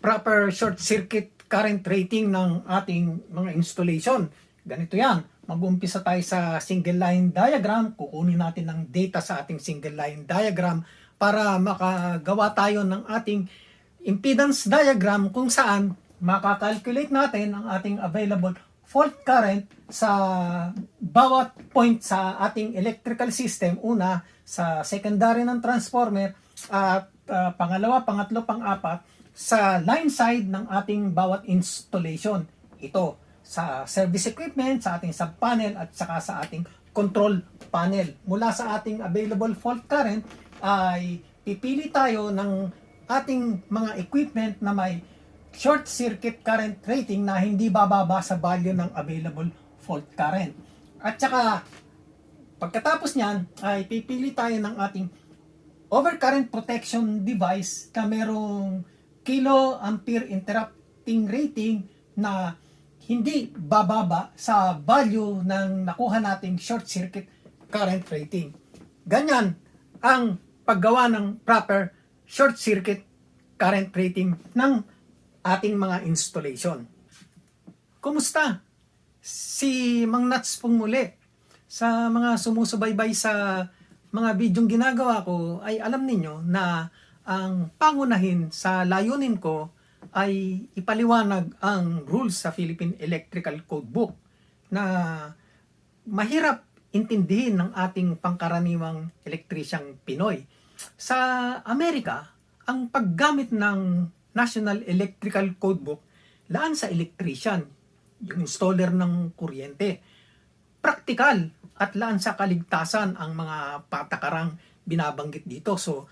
proper short circuit current rating ng ating mga installation. Ganito yan. Mag-umpisa tayo sa single line diagram. Kukunin natin ng data sa ating single line diagram para makagawa tayo ng ating impedance diagram kung saan makakalculate natin ang ating available fault current sa bawat point sa ating electrical system. Una, sa secondary ng transformer at uh, pangalawa, pangatlo, pang-apat sa line side ng ating bawat installation. Ito sa service equipment, sa ating sub-panel at saka sa ating control panel. Mula sa ating available fault current ay pipili tayo ng ating mga equipment na may short circuit current rating na hindi bababa sa value ng available fault current. At saka pagkatapos niyan ay pipili tayo ng ating overcurrent protection device na merong kilo ampere interrupting rating na hindi bababa sa value ng nakuha nating short circuit current rating. Ganyan ang paggawa ng proper short circuit current rating ng ating mga installation. Kumusta? Si Mang Nats pong muli. Sa mga sumusubaybay sa mga bidyong ginagawa ko ay alam ninyo na ang pangunahin sa layunin ko ay ipaliwanag ang rules sa Philippine Electrical Code Book na mahirap intindihin ng ating pangkaraniwang elektrisyang Pinoy. Sa Amerika, ang paggamit ng National Electrical Code Book laan sa electrician, yung installer ng kuryente. Praktikal at laan sa kaligtasan ang mga patakarang binabanggit dito. So,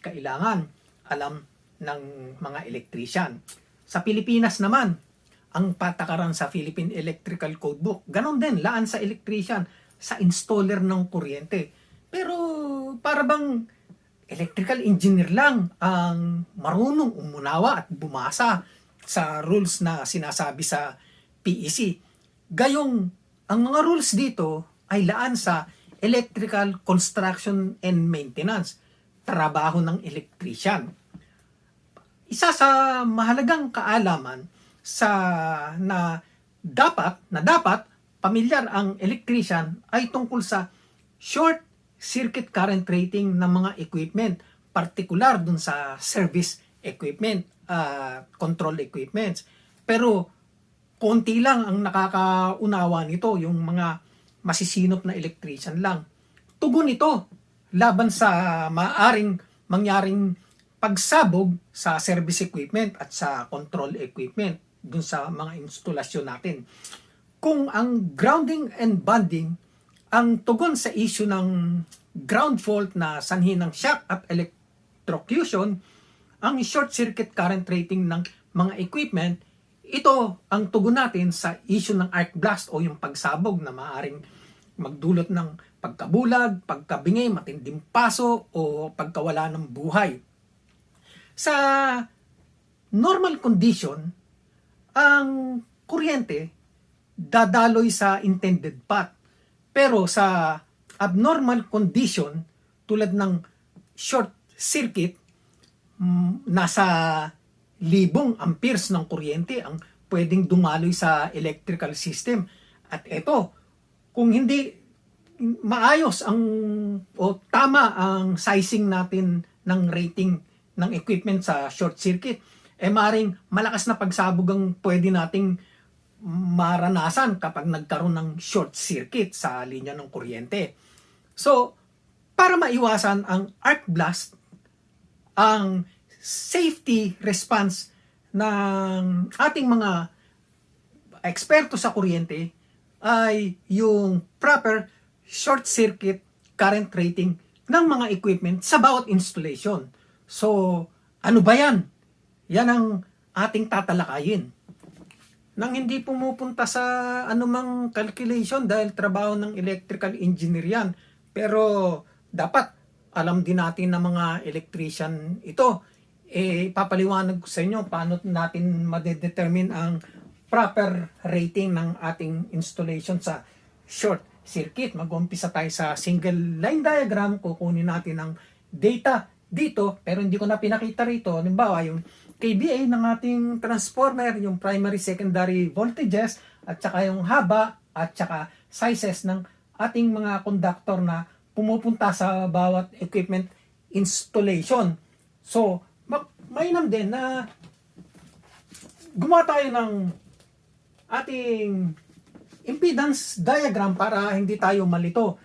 kailangan alam ng mga electrician. Sa Pilipinas naman, ang patakaran sa Philippine Electrical Code Book, ganon din, laan sa electrician, sa installer ng kuryente. Pero para bang electrical engineer lang ang marunong umunawa at bumasa sa rules na sinasabi sa PEC. Gayong ang mga rules dito ay laan sa electrical construction and maintenance, trabaho ng electrician. Isa sa mahalagang kaalaman sa na dapat na dapat pamilyar ang electrician ay tungkol sa short circuit current rating ng mga equipment, partikular dun sa service equipment, uh, control equipments. Pero konti lang ang nakakaunawa nito, yung mga masisinop na electrician lang. Tugon ito laban sa maaring mangyaring pagsabog sa service equipment at sa control equipment dun sa mga instalasyon natin. Kung ang grounding and bonding ang tugon sa issue ng ground fault na sanhi ng shock at electrocution, ang short circuit current rating ng mga equipment, ito ang tugon natin sa issue ng arc blast o yung pagsabog na maaring magdulot ng pagkabulag, pagkabingi, matinding paso o pagkawala ng buhay. Sa normal condition, ang kuryente dadaloy sa intended path pero sa abnormal condition, tulad ng short circuit, mm, nasa libong amperes ng kuryente ang pwedeng dumaloy sa electrical system. At ito, kung hindi maayos ang o tama ang sizing natin ng rating ng equipment sa short circuit, eh maring malakas na pagsabog ang pwede nating maranasan kapag nagkaroon ng short circuit sa linya ng kuryente. So, para maiwasan ang arc blast, ang safety response ng ating mga eksperto sa kuryente ay yung proper short circuit current rating ng mga equipment sa bawat installation. So, ano ba yan? Yan ang ating tatalakayin nang hindi pumupunta sa anumang calculation dahil trabaho ng electrical engineer yan. Pero dapat alam din natin ng mga electrician ito. Eh, papaliwanag ko sa inyo paano natin madedetermine ang proper rating ng ating installation sa short circuit. Mag-umpisa tayo sa single line diagram. Kukunin natin ang data dito, pero hindi ko na pinakita rito. Halimbawa, yung KVA ng ating transformer, yung primary, secondary voltages, at saka yung haba, at saka sizes ng ating mga conductor na pumupunta sa bawat equipment installation. So, ma- mainam din na gumawa tayo ng ating impedance diagram para hindi tayo malito.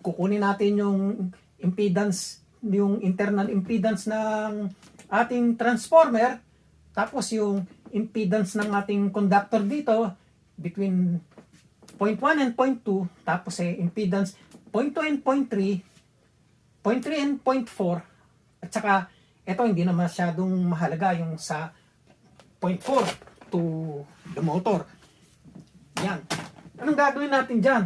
Kukunin natin yung impedance, yung internal impedance ng ating transformer, tapos yung impedance ng ating conductor dito between 0.1 and 0.2, tapos eh, impedance 0.2 and 0.3, 0.3 and 0.4, at saka ito hindi na masyadong mahalaga yung sa 0.4 to the motor. Yan. Anong gagawin natin dyan?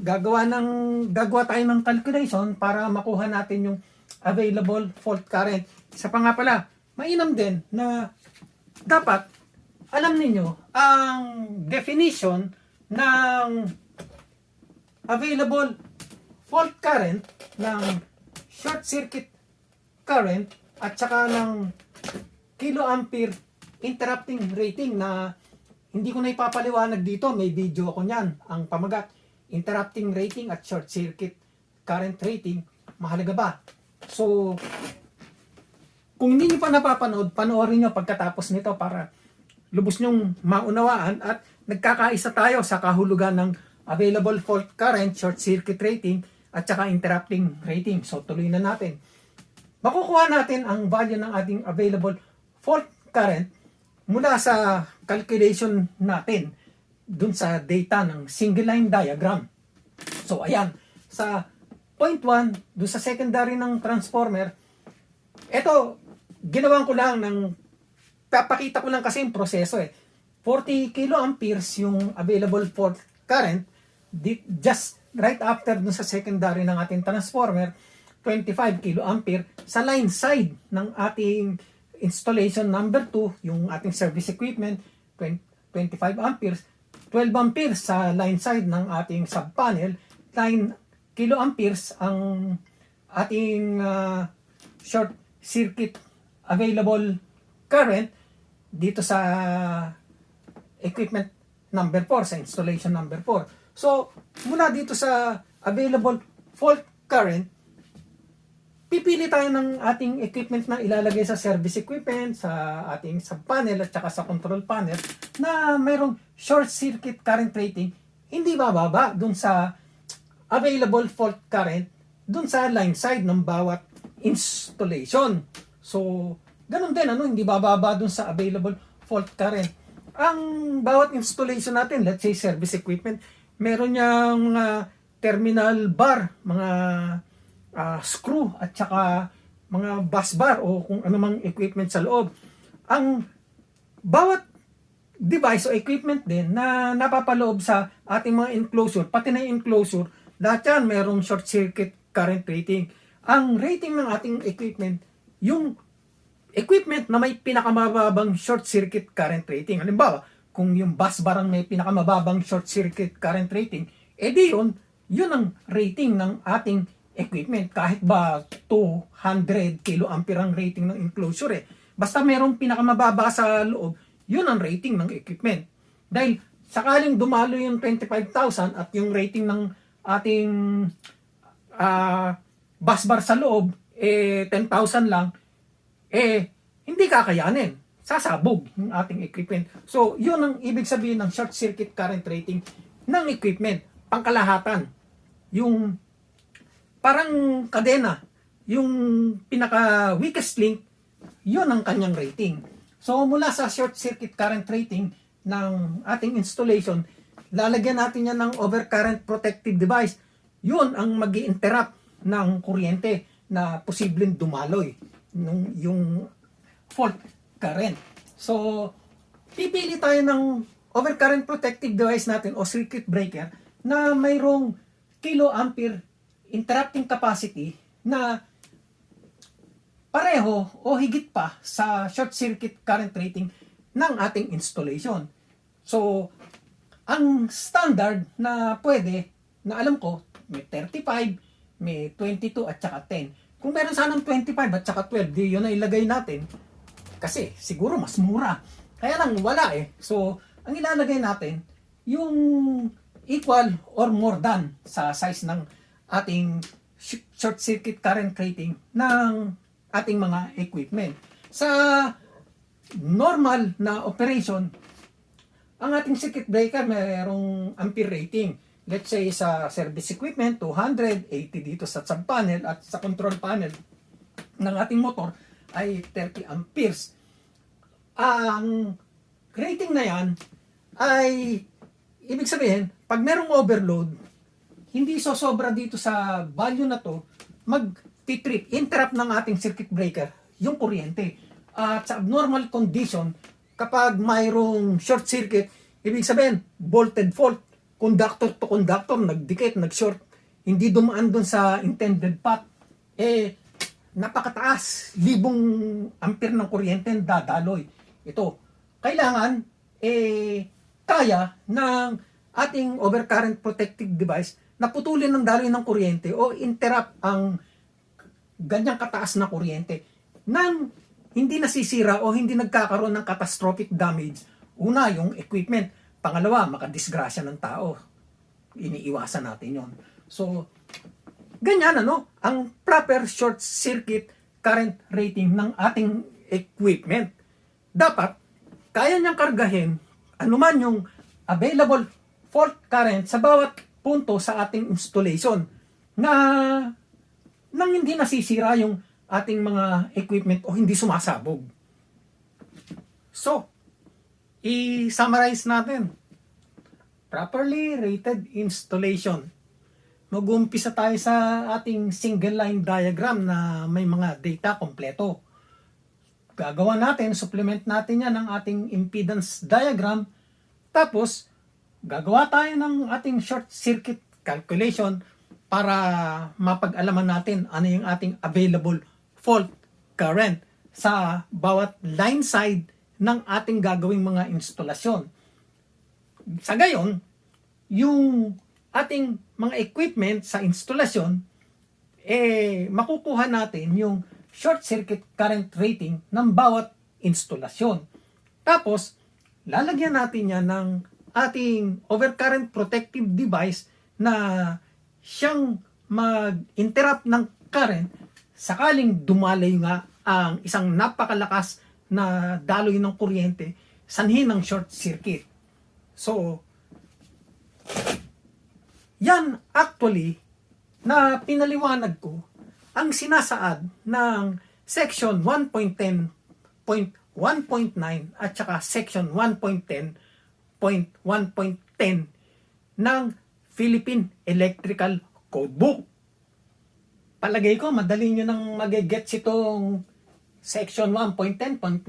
Gagawa ng gagawa tayo ng calculation para makuha natin yung available fault current. Isa pa nga pala, mainam din na dapat alam ninyo ang definition ng available fault current ng short circuit current at saka ng kiloampere interrupting rating na hindi ko na ipapaliwanag dito, may video ako niyan. Ang pamagat, interrupting rating at short circuit current rating, mahalaga ba? So, kung hindi nyo pa napapanood, panoorin nyo pagkatapos nito para lubos nyong maunawaan at nagkakaisa tayo sa kahulugan ng available fault current, short circuit rating, at saka interrupting rating. So, tuloy na natin. Makukuha natin ang value ng ating available fault current mula sa calculation natin dun sa data ng single line diagram. So, ayan. Sa point 1, dun sa secondary ng transformer, ito, ginawan ko lang ng, papakita ko lang kasi yung proseso eh. 40 kiloamperes yung available fault current, di, just right after dun sa secondary ng ating transformer, 25 kiloampere sa line side ng ating installation number 2, yung ating service equipment, 20 25 amperes, 12 amperes sa line side ng ating sub-panel, 9 kiloamperes ang ating ah, short circuit available current dito sa equipment number 4, sa installation number 4. So, mula dito sa available fault current, pipili tayo ng ating equipment na ilalagay sa service equipment, sa ating sub-panel at saka sa control panel na mayroong short circuit current rating hindi bababa dun sa available fault current dun sa line side ng bawat installation. So, ganun din, ano, hindi bababa dun sa available fault current. Ang bawat installation natin, let's say service equipment, meron niyang mga terminal bar, mga ah, screw at saka mga bus bar o kung anumang equipment sa loob. Ang bawat device o equipment din na napapaloob sa ating mga enclosure, pati na yung enclosure, lahat yan mayroong short circuit current rating. Ang rating ng ating equipment, yung equipment na may pinakamababang short circuit current rating. Halimbawa, kung yung bus bar ang may pinakamababang short circuit current rating, edi yun, yun ang rating ng ating equipment. Kahit ba 200 kiloampere ang rating ng enclosure eh. Basta merong pinakamababa sa loob, yun ang rating ng equipment. Dahil sakaling dumalo yung 25,000 at yung rating ng ating ah bus bar sa loob, eh 10,000 lang, eh hindi kakayanin. Sasabog yung ating equipment. So, yun ang ibig sabihin ng short circuit current rating ng equipment. Pangkalahatan. Yung parang kadena, yung pinaka weakest link, yun ang kanyang rating. So mula sa short circuit current rating ng ating installation, lalagyan natin yan ng overcurrent protective device. Yun ang mag interrupt ng kuryente na posibleng dumaloy nung yung fault current. So, pipili tayo ng overcurrent protective device natin o circuit breaker na mayroong kiloampere interrupting capacity na pareho o higit pa sa short circuit current rating ng ating installation. So, ang standard na pwede, na alam ko, may 35, may 22 at saka 10. Kung meron sanang 25 at saka 12, di yun na ilagay natin. Kasi siguro mas mura. Kaya lang wala eh. So, ang ilalagay natin, yung equal or more than sa size ng ating sh- short circuit current rating ng ating mga equipment. Sa normal na operation, ang ating circuit breaker mayroong ampere rating. Let's say sa service equipment, 200, 80 dito sa sub panel at sa control panel ng ating motor ay 30 amperes. Ang rating na yan ay ibig sabihin, pag merong overload, hindi sosobra dito sa value na to, mag-trip, interrupt ng ating circuit breaker yung kuryente. At sa abnormal condition, kapag mayroong short circuit, ibig sabihin, volted fault, conductor to conductor, nagdikit, nag-short, hindi dumaan dun sa intended path, eh, napakataas, libong ampere ng kuryente ang dadaloy. Ito, kailangan, eh, kaya ng ating overcurrent protective device na putulin ng daloy ng kuryente o interrupt ang ganyang kataas na kuryente nang hindi nasisira o hindi nagkakaroon ng catastrophic damage. Una, yung equipment. Pangalawa, makadisgrasya ng tao. Iniiwasan natin yon. So, ganyan ano, ang proper short circuit current rating ng ating equipment. Dapat, kaya niyang kargahin anuman yung available fault current sa bawat punto sa ating installation na nang hindi nasisira yung ating mga equipment o hindi sumasabog. So, i-summarize natin. Properly rated installation. Mag-uumpisa tayo sa ating single line diagram na may mga data kompleto. Gagawa natin, supplement natin yan ng ating impedance diagram. Tapos, gagawa tayo ng ating short circuit calculation para mapag-alaman natin ano yung ating available fault current sa bawat line side ng ating gagawing mga instalasyon. Sa gayon, yung ating mga equipment sa instalasyon, eh, makukuha natin yung short circuit current rating ng bawat instalasyon. Tapos, lalagyan natin yan ng ating overcurrent protective device na siyang mag-interrupt ng current sakaling dumalay nga ang isang napakalakas na daloy ng kuryente sanhi ng short circuit. So, yan actually na pinaliwanag ko ang sinasaad ng section 1.10.1.9 at saka section 1.10.1.10 ng Philippine Electrical Codebook. Palagay ko, madali nyo nang magigets itong section 1.10.1.9,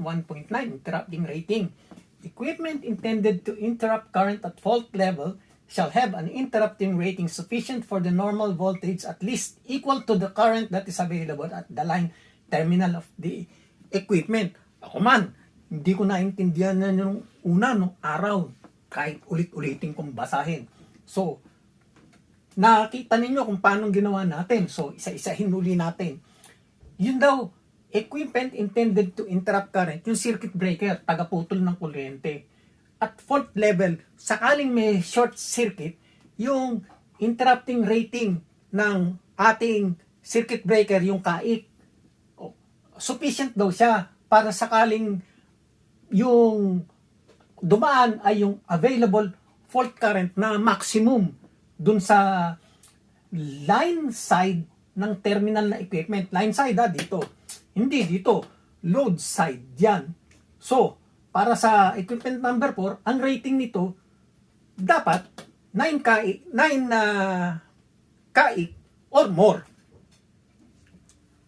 interrupting rating. Equipment intended to interrupt current at fault level shall have an interrupting rating sufficient for the normal voltage at least equal to the current that is available at the line terminal of the equipment. Ako man, hindi ko naintindihan na yung una nung araw kahit ulit-ulitin kong basahin. So, nakita ninyo kung paano ginawa natin. So, isa-isahin uli natin. Yun daw, equipment intended to interrupt current, yung circuit breaker, tagaputol ng kuryente. At fault level, sakaling may short circuit, yung interrupting rating ng ating circuit breaker, yung kaik, o, sufficient daw siya para sakaling yung dumaan ay yung available fault current na maximum dun sa line side ng terminal na equipment. Line side ha, dito. Hindi dito. Load side yan. So, para sa equipment number 4, ang rating nito dapat 9 kai 9 na kai or more.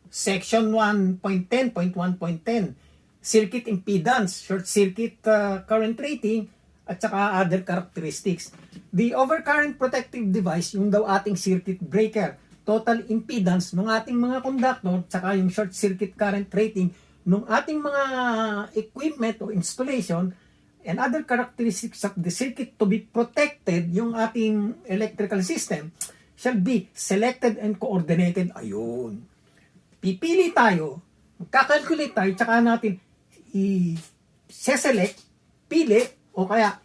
Section 1.10.1.10 circuit impedance, short circuit uh, current rating, at saka other characteristics. The overcurrent protective device, yung daw ating circuit breaker, total impedance ng ating mga conductor, saka yung short circuit current rating ng ating mga equipment o installation, and other characteristics of the circuit to be protected, yung ating electrical system, shall be selected and coordinated. Ayun. pipili tayo, magkakalculate tayo, tsaka natin i-select, pili, o kaya,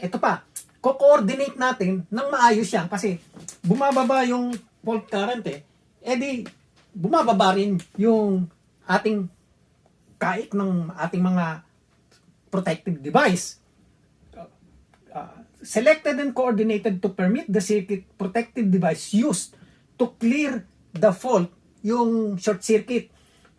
ito pa, ko-coordinate natin nang maayos yan kasi bumababa yung fault current eh, edi bumababa rin yung ating kaik ng ating mga protective device. Uh, selected and coordinated to permit the circuit protective device used to clear the fault, yung short circuit,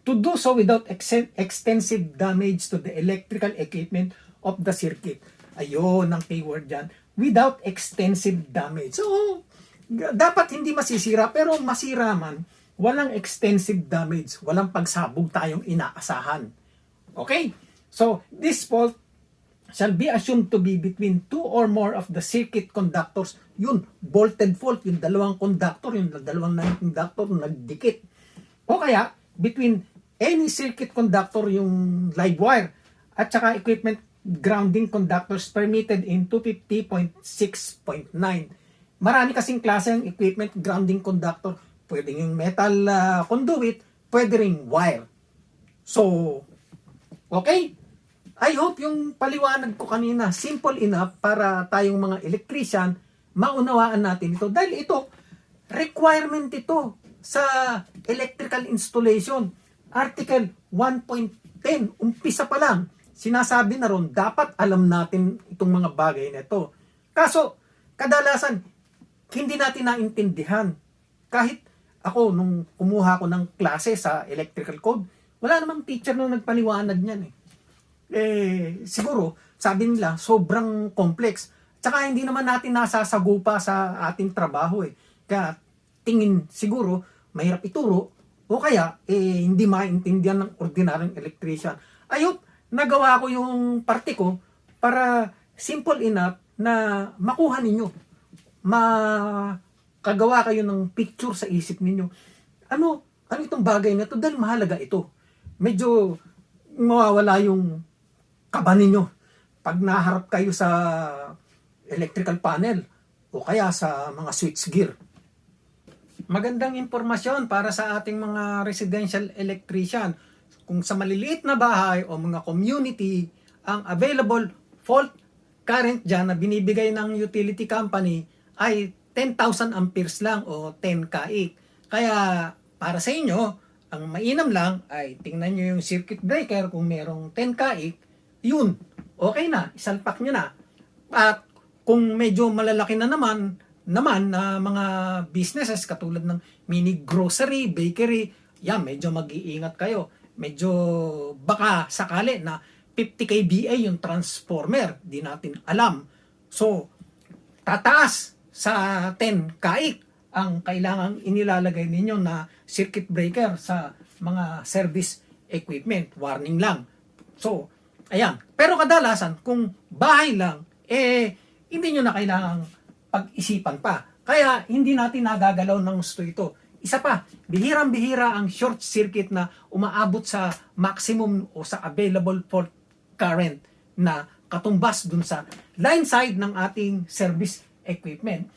to do so without ex- extensive damage to the electrical equipment of the circuit. Ayun ang keyword dyan. Without extensive damage. So, dapat hindi masisira, pero masira man, walang extensive damage. Walang pagsabog tayong inaasahan. Okay? So, this fault shall be assumed to be between two or more of the circuit conductors. Yun, bolted fault, yung dalawang conductor, yung dalawang nine conductor nagdikit. O kaya, between any circuit conductor, yung live wire, at saka equipment grounding conductors permitted in 250.6.9. Marami kasing klase ng equipment grounding conductor. Pwede yung metal ah, conduit, pwede ring wire. So, okay? I hope yung paliwanag ko kanina, simple enough para tayong mga electrician, maunawaan natin ito. Dahil ito, requirement ito sa electrical installation. Article 1.10, umpisa pa lang, sinasabi na ron, dapat alam natin itong mga bagay na ito. Kaso, kadalasan, hindi natin naintindihan. Kahit ako, nung kumuha ko ng klase sa electrical code, wala namang teacher na nagpaliwanag niyan eh eh, siguro, sabi nila, sobrang complex. Tsaka hindi naman natin nasasagupa sa ating trabaho eh. Kaya tingin siguro, mahirap ituro, o kaya, eh, hindi maintindihan ng ordinaryong electrician. Hope, nagawa ko yung parte ko para simple enough na makuha ninyo. Makagawa kayo ng picture sa isip ninyo. Ano, ano itong bagay na to? Dahil mahalaga ito. Medyo mawawala yung kaba ninyo pag naharap kayo sa electrical panel o kaya sa mga switchgear. Magandang impormasyon para sa ating mga residential electrician. Kung sa maliliit na bahay o mga community, ang available fault current dyan na binibigay ng utility company ay 10,000 amperes lang o 10 kaik. Kaya para sa inyo, ang mainam lang ay tingnan nyo yung circuit breaker kung merong 10 kaik, yun, okay na, isalpak nyo na. At kung medyo malalaki na naman, naman na mga businesses katulad ng mini grocery, bakery, yan, medyo mag-iingat kayo. Medyo baka sakali na 50 kVA yung transformer, di natin alam. So, tataas sa 10 kaik ang kailangang inilalagay ninyo na circuit breaker sa mga service equipment. Warning lang. So, Ayan. Pero kadalasan, kung bahay lang, eh, hindi nyo na kailangang pag-isipan pa. Kaya, hindi natin nagagalaw ng gusto ito. Isa pa, bihirang-bihira ang short circuit na umaabot sa maximum o sa available fault current na katumbas dun sa line side ng ating service equipment.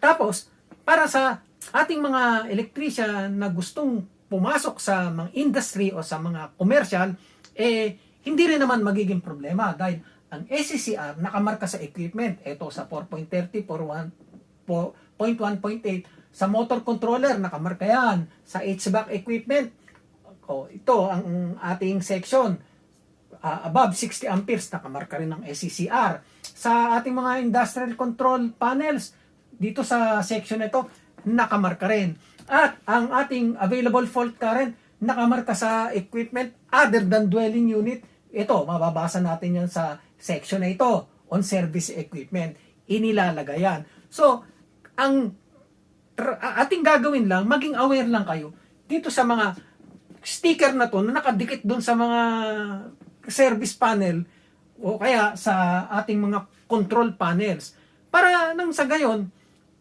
Tapos, para sa ating mga electrician na gustong pumasok sa mga industry o sa mga commercial, eh, hindi rin naman magiging problema dahil ang SCCR nakamarka sa equipment. Ito sa 4.30, 4.1.8. Sa motor controller, nakamarka yan. Sa HVAC equipment, o ito ang ating section. Uh, above 60 amperes, nakamarka rin ng SCCR. Sa ating mga industrial control panels, dito sa section ito, nakamarka rin. At ang ating available fault current, nakamarka sa equipment other than dwelling unit ito, mababasa natin yan sa section na ito, on service equipment. Inilalagay yan. So, ang ating gagawin lang, maging aware lang kayo dito sa mga sticker na to na nakadikit doon sa mga service panel o kaya sa ating mga control panels. Para nang sa gayon,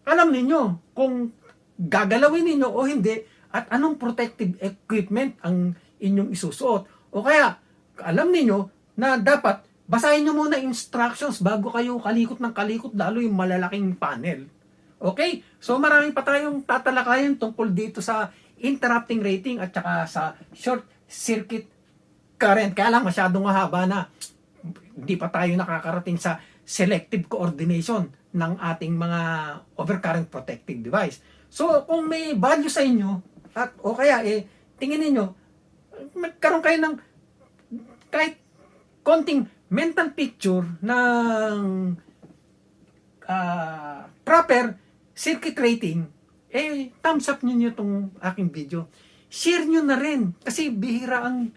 alam ninyo kung gagalawin ninyo o hindi at anong protective equipment ang inyong isusuot. O kaya, alam niyo na dapat basahin niyo muna instructions bago kayo kalikot ng kalikot lalo yung malalaking panel. Okay? So marami pa tayong tatalakayan tungkol dito sa interrupting rating at saka sa short circuit current. Kaya lang masyadong mahaba na hindi pa tayo nakakarating sa selective coordination ng ating mga overcurrent protective device. So, kung may value sa inyo, at o kaya eh, tingin ninyo, magkaroon kayo ng kahit konting mental picture ng ah, proper circuit rating, eh, thumbs up ninyo itong aking video. Share nyo na rin. Kasi bihira ang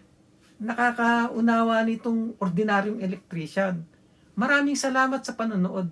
nakakaunawa nitong ordinaryong electrician. Maraming salamat sa panonood.